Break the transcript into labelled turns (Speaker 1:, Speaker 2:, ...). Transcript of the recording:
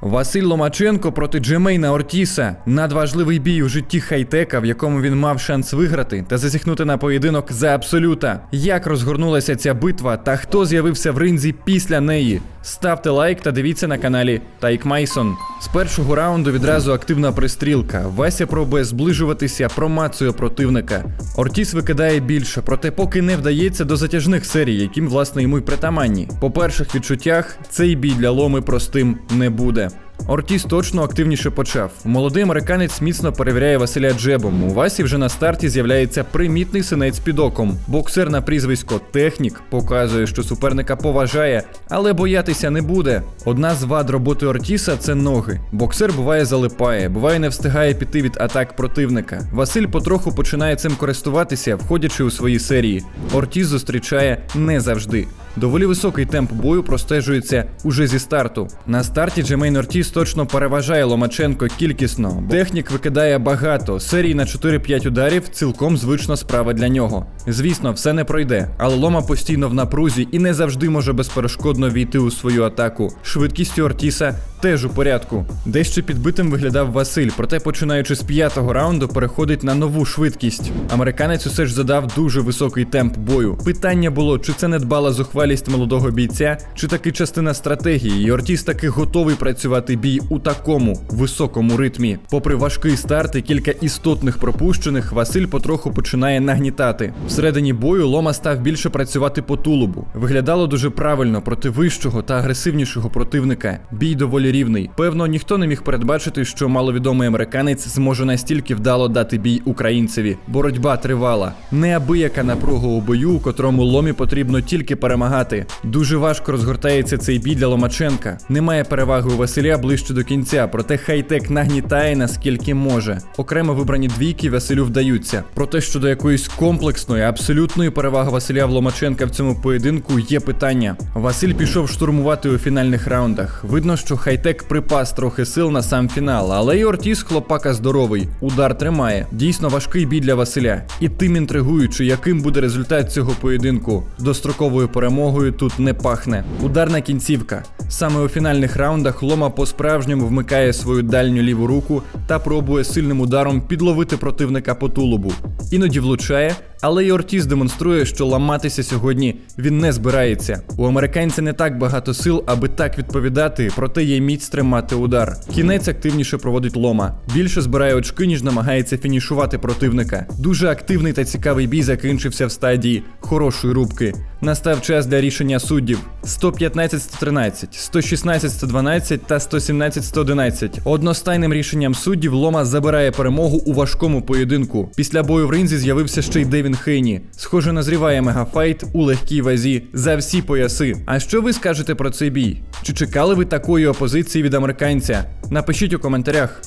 Speaker 1: Василь Ломаченко проти Джемейна Ортіса. Надважливий бій у житті хайтека, в якому він мав шанс виграти та зазіхнути на поєдинок за абсолюта. Як розгорнулася ця битва та хто з'явився в ринзі після неї? Ставте лайк та дивіться на каналі Тайк Майсон. З першого раунду відразу активна пристрілка. Вася пробує зближуватися, промацує противника. Ортіс викидає більше, проте поки не вдається до затяжних серій, яким власне йому й притаманні. По перших відчуттях, цей бій для ломи простим не буде. Ортіс точно активніше почав. Молодий американець міцно перевіряє Василя джебом. У Васі вже на старті з'являється примітний синець під оком. Боксер на прізвисько Технік показує, що суперника поважає, але боятися не буде. Одна з вад роботи Ортіса це ноги. Боксер буває залипає, буває не встигає піти від атак противника. Василь потроху починає цим користуватися, входячи у свої серії. Ортіс зустрічає не завжди. Доволі високий темп бою простежується уже зі старту. На старті Джемейн Ортіс точно переважає Ломаченко кількісно. Технік викидає багато. Серії на 4-5 ударів цілком звична справа для нього. Звісно, все не пройде, але Лома постійно в напрузі і не завжди може безперешкодно війти у свою атаку. Швидкістю Ортіса теж у порядку. Дещо підбитим виглядав Василь, проте починаючи з п'ятого раунду, переходить на нову швидкість. Американець усе ж задав дуже високий темп бою. Питання було, чи це недбала зухвалість молодого бійця, чи таки частина стратегії. І Ортіс таки готовий працювати бій у такому високому ритмі. Попри важкий старт і кілька істотних пропущених, Василь потроху починає нагнітати. Всередині бою Лома став більше працювати по тулубу. Виглядало дуже правильно проти вищого та агресивнішого противника. Бій доволі рівний. Певно, ніхто не міг передбачити, що маловідомий американець зможе настільки вдало дати бій українцеві. Боротьба тривала. Неабияка напруга у бою, у котрому ломі потрібно тільки перемагати. Дуже важко розгортається цей бій для Ломаченка. Немає переваги у Василя ближче до кінця, проте хайтек нагнітає наскільки може. Окремо вибрані двійки Василю вдаються. Проте щодо якоїсь комплексної, абсолютної переваги Василя в Ломаченка в цьому поєдинку є питання. Василь пішов штурмувати у фінальних раундах. Видно, що хайтек припас трохи сил на сам фінал, але і Ортіс хлопака здоровий. Удар тримає. Дійсно важкий бій для Василя. І тим інтригуючи, яким буде результат цього поєдинку. Достроковою перемогою тут не пахне. Ударна кінцівка. Саме у фінальних раундах Лома по-справжньому вмикає свою дальню ліву руку та пробує сильним ударом підловити противника по тулубу. Іноді влучає, але й Ортіз демонструє, що ламатися сьогодні він не збирається. У американця не так багато сил, аби так відповідати, проте є міць тримати удар. Кінець активніше проводить лома. Більше збирає очки, ніж намагається фінішувати противника. Дуже активний та цікавий бій закінчився в стадії хорошої рубки. Настав час для рішення суддів: 115-113, 116-112 та 117-111. Одностайним рішенням суддів Лома забирає перемогу у важкому поєдинку. Після бою в ринзі з'явився ще й Девін Хейні. Схоже, назріває мегафайт у легкій вазі за всі пояси. А що ви скажете про цей бій? Чи чекали ви такої опозиції від американця? Напишіть у коментарях.